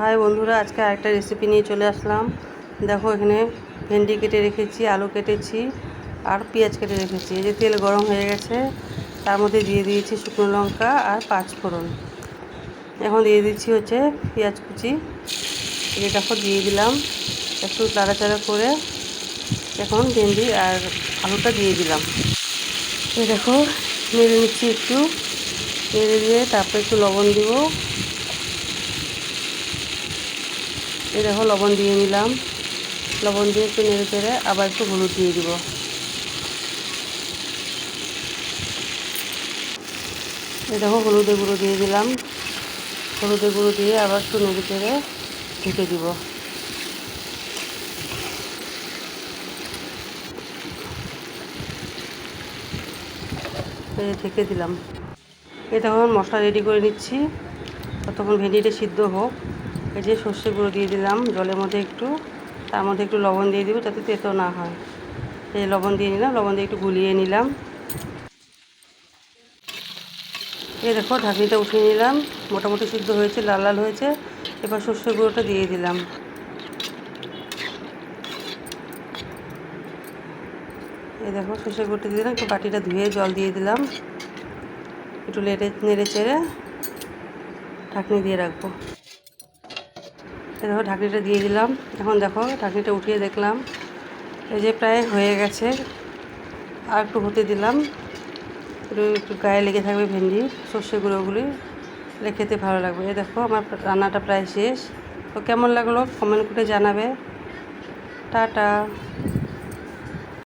High বন্ধুরা, আজকে আরেকটা রেসিপি নিয়ে চলে আসলাম। দেখো, এখানে ভেন্ডি কেটে রেখেছি, আলু কেটেছি আর পেঁয়াজ কেটে রেখেছি। এই যে তেল গরম হয়ে গেছে, তার মধ্যে দিয়ে দিয়েছি শুকনো লঙ্কা আর পাঁচ ফোড়ন। এখন দিয়ে দিচ্ছি হচ্ছে পেঁয়াজ কুচি। এই দেখো, দিয়ে দিলাম। একটু নাড়াচাড়া করে এখন ভেন্ডি আর আলুটা দিয়ে দিলাম। এই দেখো, নেড়ে নিচ্ছি একটু। নেড়ে দিয়ে তারপর একটু লবণ দিব। এই দেখো লবণ দিয়ে নিলাম। লবণ দিয়ে একটু নেড়ে চেড়ে আবার একটু হলুদ দিয়ে দিব। এই দেখো হলুদের গুঁড়ো দিয়ে দিলাম। হলুদের গুঁড়ো দিয়ে আবার একটু নেড়ে চেড়ে ঢেকে দিব। ঢেকে দিলাম। এই তখন মশলা রেডি করে নিচ্ছি। ততক্ষণ ভেন্ডিটা সিদ্ধ হোক। এই যে সর্ষে গুঁড়ো দিয়ে দিলাম, জলের মধ্যে একটু, তার মধ্যে একটু লবণ দিয়ে দিব যাতে তেতো না হয়। এই লবণ দিয়ে নিলাম, লবণ দিয়ে একটু গুলিয়ে নিলাম। এই দেখো, ঢাকনিটা উঠিয়ে নিলাম, মোটামুটি সিদ্ধ হয়েছে, লাল লাল হয়েছে। এবার সর্ষে গুঁড়োটা দিয়ে দিলাম। এই দেখো, সর্ষে গুঁড়োটা দিয়ে দিলাম, একটু বাটিটা ধুয়ে জল দিয়ে দিলাম। একটু লেড়ে নেড়ে চেড়ে ঢাকনি দিয়ে রাখব। দেখো, ঢাকনিটা দিয়ে দিলাম। এখন দেখো, ঢাকনিটা উঠিয়ে দেখলাম। এই যে প্রায় হয়ে গেছে। আর একটু হতে দিলাম। একটু গায়ে লেগে থাকবে ভেন্ডি সর্ষে গুঁড়োগুলি। এটা খেতে ভালো লাগবে। এই দেখো, আমার রান্নাটা প্রায় শেষ। তো কেমন লাগল? কমেন্ট করে জানাবে। টাটা।